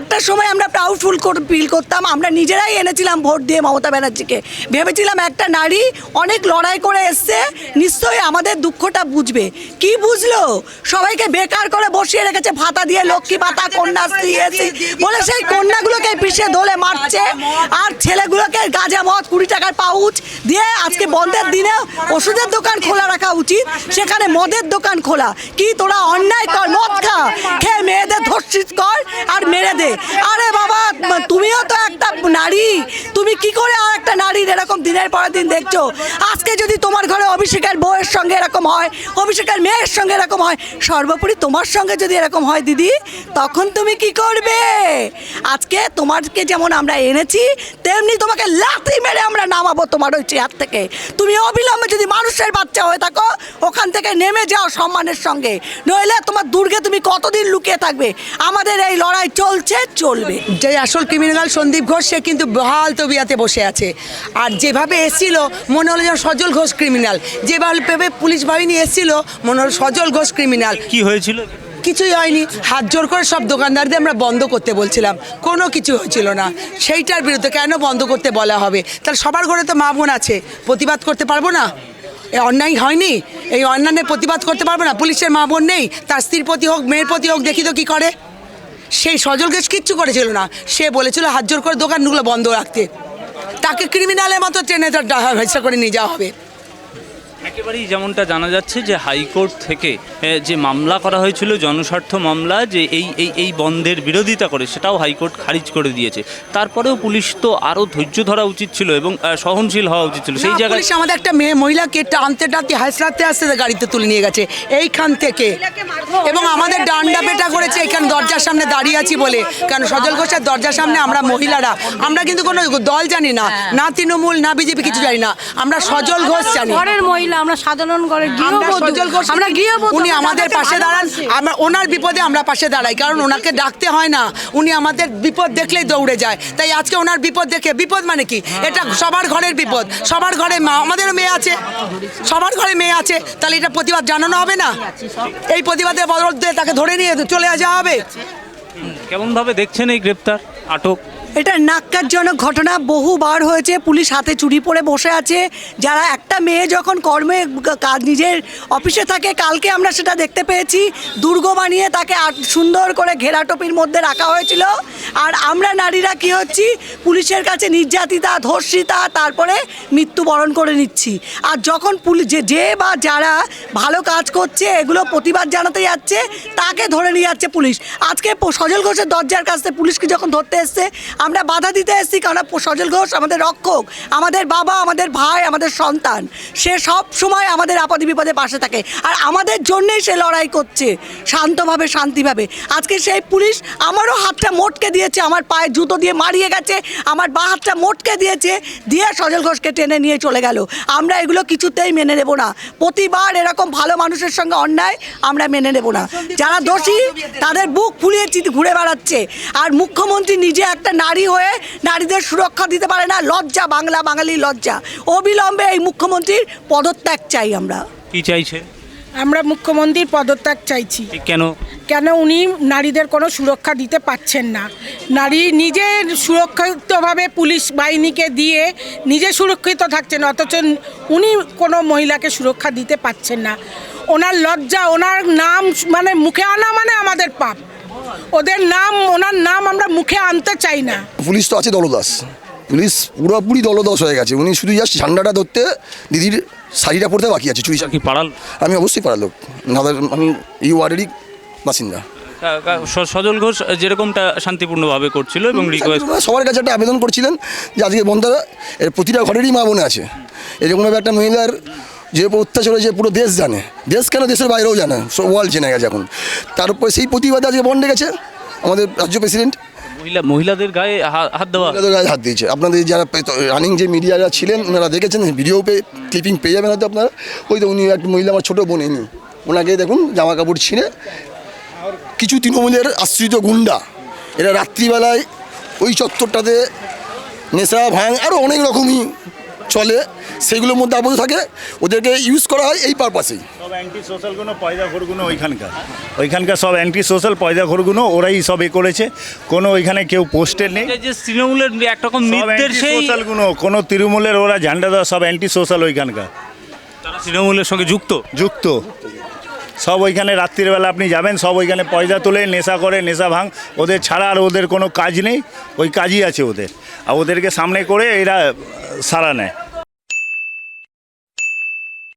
একটা সময় আমরা প্রাউডফুল ফিল করতাম। আমরা নিজেরাই এনেছিলাম ভোট দিয়ে মমতা ব্যানার্জিকে। ভেবেছিলাম একটা নারী অনেক লড়াই করে এসছে, নিশ্চয়ই আমাদের দুঃখটা বুঝবে। কি বুঝলো? সবাইকে বেকার করে বসিয়ে রেখেছে, ভাতা দিয়ে লক্ষ্মী ভাতা এসি বলে সেই কন্যাগুলোকে পিছিয়ে দোলে মারছে, আর ছেলেগুলোকে গাঁজা মদ, কুড়ি টাকার পাউচ দিয়ে আজকে বন্ধের দিনে ওষুধের দোকান খোলা রাখা উচিত, সেখানে মদের দোকান খোলা। কি তোরা অন্যায় কর, মদ খা, খেয়ে মেয়েদের ধর্ষিত কর, আর মেরে দে। আরে বাবা তুমিও তো একটা নারী। তুমি কি করে আর একটা নারীর এরকম দিনের পর দিন দেখছ? আজকে যদি তোমার ঘরে অভিষেকের বউয়ের সঙ্গে এরকম হয়, অভিষেকের মেয়ের সঙ্গে এরকম হয়, সর্বোপরি তোমার সঙ্গে যদি এরকম হয়, দিদি, তখন তুমি কি করবে? আজকে তোমারকে যেমন আমরা এনেছি, তেমনি তোমাকে লাথি মেরে আমরা নামাবো তোমার ওই চেয়ার থেকে। তুমি অবিলম্বে যদি মানুষের বাচ্চা হয়ে থাকো, ওখান থেকে নেমে যাও সম্মানের সঙ্গে। নইলে তোমার দুর্গে তুমি কতদিন লুকিয়ে থাকবে? আমাদের এই লড়াই চলছে। চলবে। যে আসল ক্রিমিনাল সন্দীপ ঘোষ সে কিন্তু বহাল তবিয়াতে বসে আছে। আর যেভাবে এসেছিল মনে হলো যেন সজল ঘোষ ক্রিমিনাল যেভাবে পুলিশ বাহিনী এসেছিল মনে হলো সজল ঘোষ ক্রিমিনাল কি হয়েছিল? কিছুই হয়নি। হাত জোর করে সব দোকানদারদের আমরা বন্ধ করতে বলছিলাম। কোনো কিছু হয়েছিল না। সেইটার বিরুদ্ধে কেন বন্ধ করতে বলা হবে? তাহলে সবার ঘরে তো মা বোন আছে। প্রতিবাদ করতে পারব না? এ অন্যায় হয়নি? এই অন্যান্যের প্রতিবাদ করতে পারব না? পুলিশের মা বোন নেই? তার স্ত্রীর প্রতি হোক মেয়ের প্রতি হোক দেখি তো কী করে। সেই সজল ঘোষ কিচ্ছু করেছিল না। সে বলেছিল, হাত জোর করে দোকানগুলো বন্ধ রাখতে। তাকে ক্রিমিনালের মতো ট্রেনে তার হয়েছে করে নিয়ে যাওয়া হবে। একেবারেই যেমনটা জানা যাচ্ছে যে হাইকোর্ট থেকে যে মামলা করা হয়েছিল জনস্বার্থ মামলা যে এই এই এই বন্ধের বিরোধিতা করে সেটাও হাইকোর্ট খারিজ করে দিয়েছে। তারপরেও পুলিশ তো আরও ধৈর্য ধরা উচিত ছিল এবং সহনশীল হওয়া উচিত ছিল। সেই জায়গায় পুলিশ আমাদের একটা মেয়ে মহিলাকে টানতে টানতে হাসরাতে আসতে গাড়িতে তুলে নিয়ে গেছে। এইখান থেকে। এবং আমাদের ডান্ডা পেটা করেছে এখানে দরজার সামনে দাঁড়িয়ে আছি বলে। কারণ সজল ঘোষের দরজার সামনে আমরা মহিলারা আমরা কিন্তু কোনো দল জানি না। না তৃণমূল না বিজেপি কিছু জানি না। আমরা সজল ঘোষ জানি। ঘরের মহিলা আমরা সাধারণ ঘরে আমরা গৃহবধূ আমরা গৃহবধূ উনি আমাদের পাশে দাঁড়ান। আমরা ওনার বিপদে আমরা পাশে দাঁড়াই কারণ ওনাকে ডাকতে হয় না। উনি আমাদের বিপদ দেখলেই দৌড়ে যায়। তাই আজকে ওনার বিপদ দেখে বিপদ মানে কি? এটা সবার ঘরের বিপদ। সবার ঘরে মা আমাদেরও মেয়ে আছে। সবার ঘরে মেয়ে আছে। তাহলে এটা প্রতিবাদ জানানো হবে না? এই প্রতিবাদের বদল দিয়ে তাকে ধরে নিয়ে চলে যাওয়া হবে। কেমনভাবে দেখছেন এই গ্রেপ্তার? আটক। এটা নাক্কারজনক ঘটনা। বহুবার হয়েছে, পুলিশ হাতে চুরি পরে বসে আছে। যারা একটা মেয়ে যখন কর্মে কাজ নিজের অফিসে থাকে, কালকে আমরা সেটা দেখতে পেয়েছি। দুর্গ বানিয়ে তাকে সুন্দর করে ঘেরা ঘেরাটোপির মধ্যে রাখা হয়েছিল। আর আমরা নারীরা কি হচ্ছি? পুলিশের কাছে নির্যাতিতা, ধর্ষিতা, তারপরে মৃত্যুবরণ করে নিচ্ছি। আর যখন পুলিশ যে যে বা যারা ভালো কাজ করছে, এগুলো প্রতিবাদ জানাতে যাচ্ছে, তাকে ধরে নিয়ে যাচ্ছে পুলিশ। আজকে সজল ঘোষের দরজার কাছে পুলিশকে যখন ধরতে এসছে। আমরা বাধা দিতে এসেছি কারণ সজল ঘোষ আমাদের রক্ষক আমাদের বাবা আমাদের ভাই আমাদের সন্তান। সে সব সময় আমাদের আপদে বিপদে পাশে থাকে। আর আমাদের জন্যেই সে লড়াই করছে শান্তভাবে শান্তিভাবে। আজকে সেই পুলিশ আমারও হাতটা মোটকে দিয়েছে আমার পায়ে জুতো দিয়ে মারিয়ে গেছে আমার বা হাতটা মোটকে দিয়েছে দিয়ে সজল ঘোষকে টেনে নিয়ে চলে গেল। আমরা এগুলো কিছুতেই মেনে নেব না। প্রতিবার এরকম ভালো মানুষের সঙ্গে অন্যায় আমরা মেনে নেব না। যারা দোষী তাদের বুক ফুলিয়ে চিত ঘুরে বেড়াচ্ছে। আর মুখ্যমন্ত্রী নিজে একটা নারী হয়ে নারীদের সুরক্ষা দিতে পারে না। লজ্জা বাংলা বাঙালি লজ্জা। অবিলম্বে এই মুখ্যমন্ত্রীর পদত্যাগ চাই আমরা। কি চাইছে? আমরা মুখ্যমন্ত্রীর পদত্যাগ চাইছি। কেন? কেন উনি নারীদের কোনো সুরক্ষা দিতে পাচ্ছেন না? নারী নিজে সুরক্ষিতভাবে পুলিশ বাহিনীকে দিয়ে নিজে সুরক্ষিত থাকছেন অথচ উনি কোনো মহিলাকে সুরক্ষা দিতে পাচ্ছেন না। ওনার লজ্জা ওনার নাম মানে মুখে আনা মানে আমাদের পাপ। ওদের নাম ওনার নাম আমরা মুখে আনতে চাই না। পুলিশ তো আছে দলদাস। পুলিশ পুরোপুরি দলদাস হয়ে গেছে। উনি শুধু জাস্ট ঝান্ডাটা ধরতে দিদির শাড়িটা পরতে বাকি আছে চুরি কি পাড়াল আমি অবশ্যই পাড়ার লোক। আমি এই ওয়ার্ডেরই বাসিন্দা। সজল ঘোষ যেরকমটা শান্তিপূর্ণভাবে করছিল এবং রিকোয়েস্ট সবার কাছে একটা আবেদন করছিলেন যে আজকে বন্ধুরা এর প্রতিটা ঘরেরই মা বোনে আছে। এরকমভাবে একটা মহিলার যে অত্যাচার হয়েছে পুরো দেশ জানে। দেশ কেন দেশের বাইরেও জানে? সব ওয়ার্ল্ড জেনে গেছে এখন। তার উপর সেই প্রতিবাদে আজকে বন্ডে গেছে আমাদের রাজ্য প্রেসিডেন্ট মহিলা মহিলাদের গায়ে হাত দেওয়া। ওনাদের গায়ে হাত দিয়েছে। আপনাদের যারা রানিং যে মিডিয়ারা ছিলেন ওনারা দেখেছেন ভিডিও পে ক্লিপিং পেয়ে যাবেন হয়তো আপনারা। ওই তো উনি একটা মহিলা আমার ছোটো বোন ইনি। ওনাকে দেখুন জামা কাপড় ছিঁড়ে কিছু তৃণমূলের আশ্রিত গুন্ডা। এরা রাত্রিবেলায় ওই চত্বরটাতে নেশা ভাঙ আরও অনেক রকমই চলে। সেইগুলোর মধ্যে আবদ্ধ থাকে ওদেরকে ইউজ করা হয় এই পারপাসেই সব অ্যান্টি সোশ্যালগুলো পয়দাখোরগুলো ওইখানকার। ওইখানকার সব অ্যান্টি সোশ্যাল পয়দাখোরগুলো ওরাই সব এ করেছে। কোনো ওইখানে কেউ পোস্টের নেই। যে তৃণমূলের একরকম সোশ্যালগুলো কোনো তৃণমূলের ওরা ঝান্ডা দেওয়া সব অ্যান্টি সোশ্যাল ওইখানকার। তারা তৃণমূলের সঙ্গে যুক্ত? যুক্ত। সব ওইখানে রাত্রিবেলা আপনি যাবেন সব ওইখানে পয়দা তোলে নেশা করে নেশা ভাঙ। ওদের ছাড়া আর ওদের কোনো কাজ নেই ওই কাজই আছে ওদের। আর ওদেরকে সামনে করে এরা সারা নেয়।